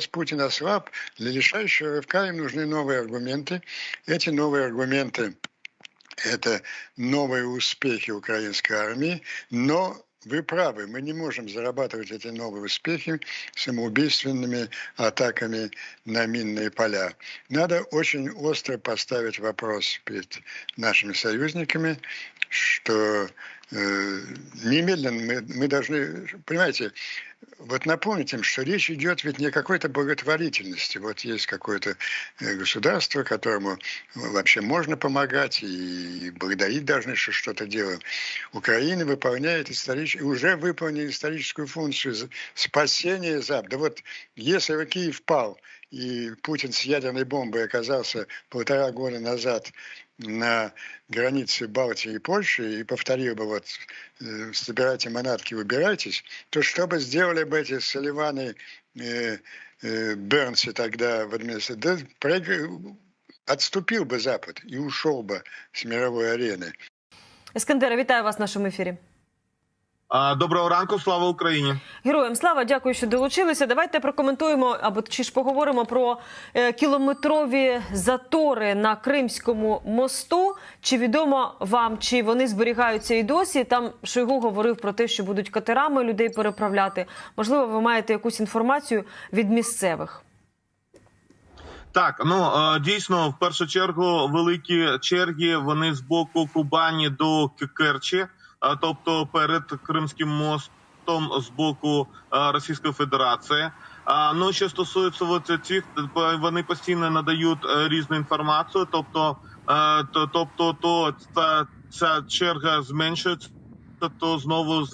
Путин ослаб, для решающего рывка им нужны новые аргументы. Эти новые аргументы – это новые успехи украинской армии, но вы правы, мы не можем зарабатывать эти новые успехи самоубийственными атаками на минные поля. Надо очень остро поставить вопрос перед нашими союзниками, что э, немедленно мы, мы должны, понимаете, вот напомнить им, что речь идет ведь не о какой-то благотворительности. Вот есть какое-то э, государство, которому вообще можно помогать и благодарить должны, что что-то делаем. Украина выполняет историческую, уже выполнила историческую функцию спасения Запада. Да вот если бы Киев пал, и Путин с ядерной бомбой оказался полтора года назад на границе Балтии и Польши и повторил бы вот э, собирайте манатки, выбирайтесь, то что бы сделали бы эти Соливаны, э, э, Бернси тогда в администрации? Да, отступил бы Запад и ушел бы с мировой арены. Ескандера, вітаю вас в нашому ефірі. Доброго ранку, слава Україні. Героям слава, дякую, що долучилися. Давайте прокоментуємо або чи ж поговоримо про е, кілометрові затори на Кримському мосту. Чи відомо вам, чи вони зберігаються і досі? Там Шойгу говорив про те, що будуть катерами людей переправляти. Можливо, ви маєте якусь інформацію від місцевих. Так, ну е, дійсно, в першу чергу, великі черги вони з боку Кубані до Керчі, тобто перед Кримським мостом з боку е, Російської Федерації. А ну що стосується от цих, вони постійно надають різну інформацію. Тобто, то, тобто, то ця, ця черга зменшується. То знову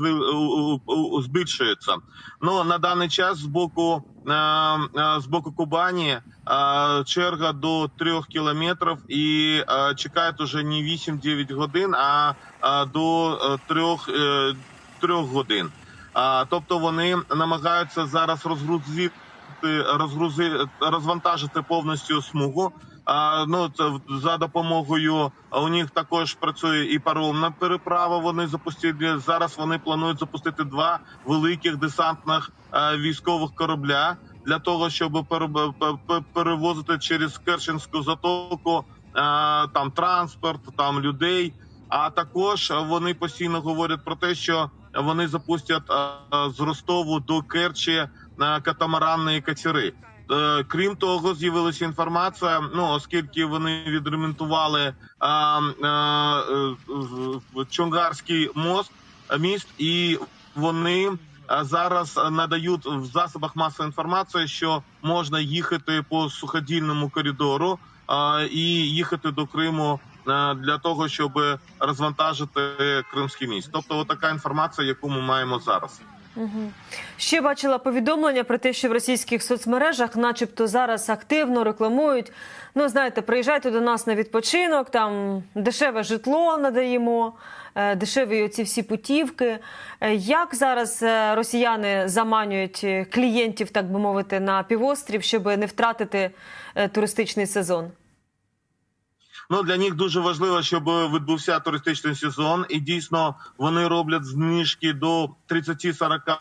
збільшується. Ну на даний час з боку з боку Кубані черга до трьох кілометрів і чекають уже не 8-9 годин, а до трьох трьох годин. Тобто вони намагаються зараз розгрузити розгрузити розвантажити повністю смугу. А ну за допомогою у них також працює і паромна переправа. Вони запустили зараз. Вони планують запустити два великих десантних військових корабля для того, щоб перевозити через Керченську затоку там транспорт, там людей. А також вони постійно говорять про те, що вони запустять з Ростову до Керчі катамаранні катери. Е, крім того, з'явилася інформація. Ну оскільки вони відремонтували а, а, а, Чонгарський мост міст, і вони зараз надають в засобах масової інформації, що можна їхати по суходільному коридору а, і їхати до Криму. Для того щоб розвантажити кримський міст, тобто така інформація, яку ми маємо зараз. Ще бачила повідомлення про те, що в російських соцмережах, начебто, зараз активно рекламують. Ну, знаєте, приїжджайте до нас на відпочинок, там дешеве житло надаємо, е, дешеві оці всі путівки. Е, як зараз е, росіяни заманюють клієнтів, так би мовити, на півострів, щоб не втратити туристичний сезон? Ну для них дуже важливо, щоб відбувся туристичний сезон, і дійсно вони роблять знижки до 30-40%.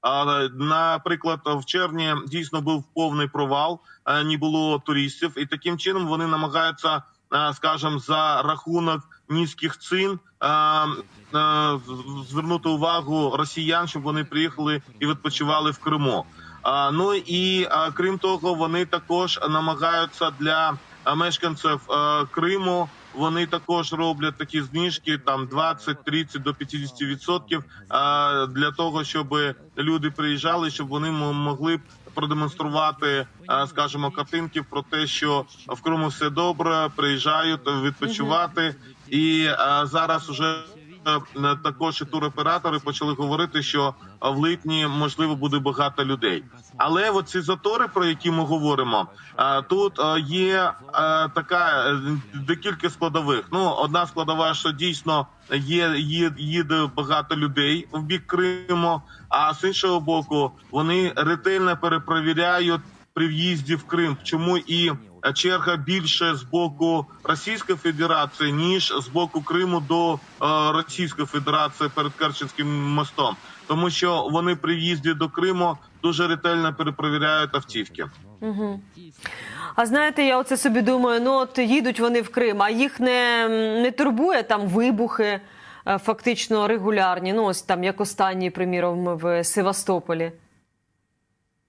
А наприклад, в червні дійсно був повний провал, не було туристів, і таким чином вони намагаються, скажімо, за рахунок низьких цін звернути увагу росіян, щоб вони приїхали і відпочивали в Криму. Ну і крім того, вони також намагаються для мешканців Криму. Вони також роблять такі знижки, там 20, 30 до 50% для того, щоб люди приїжджали, щоб вони могли продемонструвати, скажімо, картинки про те, що в Криму все добре, приїжджають відпочивати, і зараз уже Е, також і туроператори почали говорити, що в липні можливо буде багато людей. Але оці затори, про які ми говоримо, е, тут е, є така декілька складових. Ну одна складова, що дійсно є, є їде багато людей в бік Криму. А з іншого боку, вони ретельно перепровіряють при в'їзді в Крим. Чому і е, черга більше з боку Російської Федерації ніж з боку Криму до е, Російської Федерації перед Керченським мостом, тому що вони при в'їзді до Криму дуже ретельно перепровіряють автівки. Угу. А знаєте, я оце собі думаю, ну от їдуть вони в Крим, а їх не, не турбує там вибухи е, фактично регулярні. Ну, ось там, як останній, приміром, в Севастополі.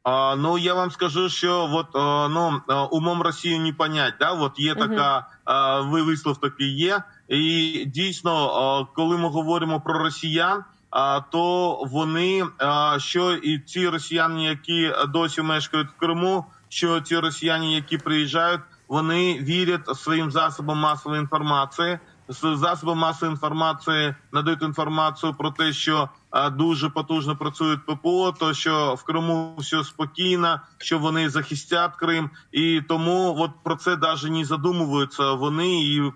А, ну я вам скажу, що от ну умом Росію не понять. Да, от є така а, ви вислов такий є, і дійсно, а, коли ми говоримо про росіян. А то вони а, що і ці росіяни, які досі мешкають в Криму, що ці росіяни, які приїжджають, вони вірять своїм засобам масової інформації. З засобам масової інформації надають інформацію про те, що дуже потужно працюють ППО, то що в Криму все спокійно, що вони захистять Крим, і тому от про це навіть не задумуються вони і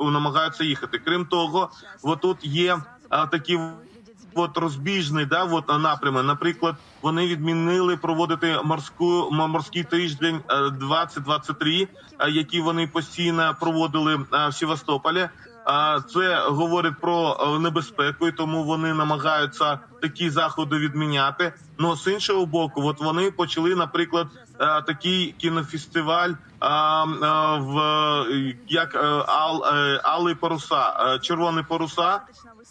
намагаються їхати. Крім того, от тут є такі от розбіжний да, от напрями. Наприклад, вони відмінили проводити морську морський тиждень е, 2023, е, який вони постійно проводили е, в Севастополі. А це говорить про е, небезпеку, і тому вони намагаються такі заходи відміняти. Ну з іншого боку, от вони почали, наприклад, е, такий кінофестиваль е, в як ал, Алий паруса, червоні паруса.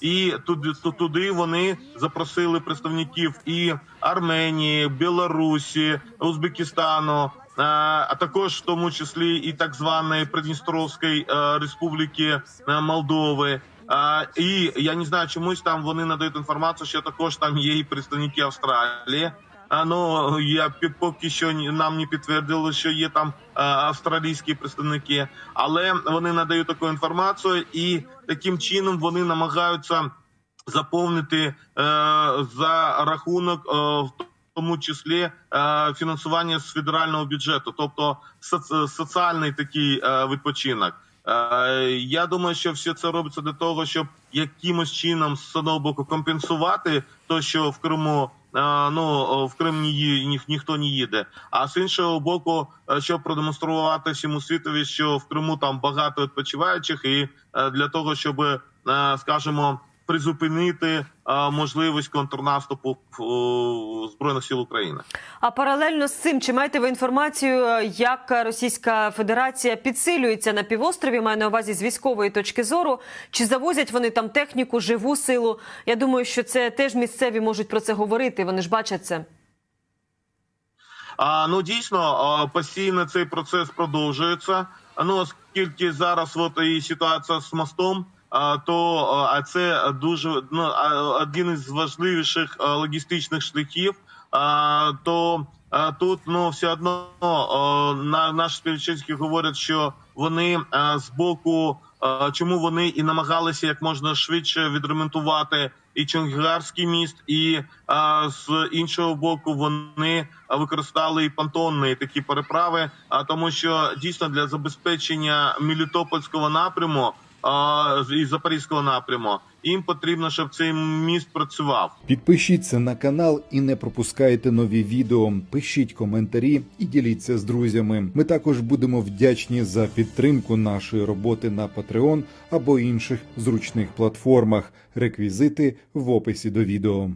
І туди, туди вони запросили представників і Арменії, Білорусі, Узбекистану, а також в тому числі і так званої Придністровської е, республіки е, Молдови. Е, І я не знаю, чомусь там вони надають інформацію, що також там є і представники Австралії. Ну я поки що нам не підтвердили, що є там е, австралійські представники, але вони надають таку інформацію, і таким чином вони намагаються заповнити е, за рахунок, е, в тому числі е, фінансування з федерального бюджету, тобто соціальний такий е, відпочинок. Е, Я думаю, що все це робиться для того, щоб якимось чином з одного боку компенсувати то, що в Криму ну в Крим ні, ні, ніхто не їде. А з іншого боку, щоб продемонструвати всьому світові, що в Криму там багато відпочиваючих, і для того, щоб скажімо, призупинити е, можливість контрнаступу е, збройних сил України. А паралельно з цим, чи маєте ви інформацію, е, як Російська Федерація підсилюється на півострові? Маю на увазі з військової точки зору. Чи завозять вони там техніку, живу силу? Я думаю, що це теж місцеві можуть про це говорити. Вони ж бачать це. А ну дійсно постійно цей процес продовжується. Ну оскільки зараз от і ситуація з мостом. То а це дуже ну один із важливіших логістичних шляхів. То тут ну все одно на наші співвітчизки говорять, що вони з боку, чому вони і намагалися як можна швидше відремонтувати і Чонггарський міст, і з іншого боку вони використали і понтонні такі переправи. А тому, що дійсно для забезпечення Мелітопольського напряму а, і Запорізького напряму їм потрібно, щоб цей міст працював. Підпишіться на канал і не пропускайте нові відео. Пишіть коментарі і діліться з друзями. Ми також будемо вдячні за підтримку нашої роботи на Patreon або інших зручних платформах. Реквізити в описі до відео.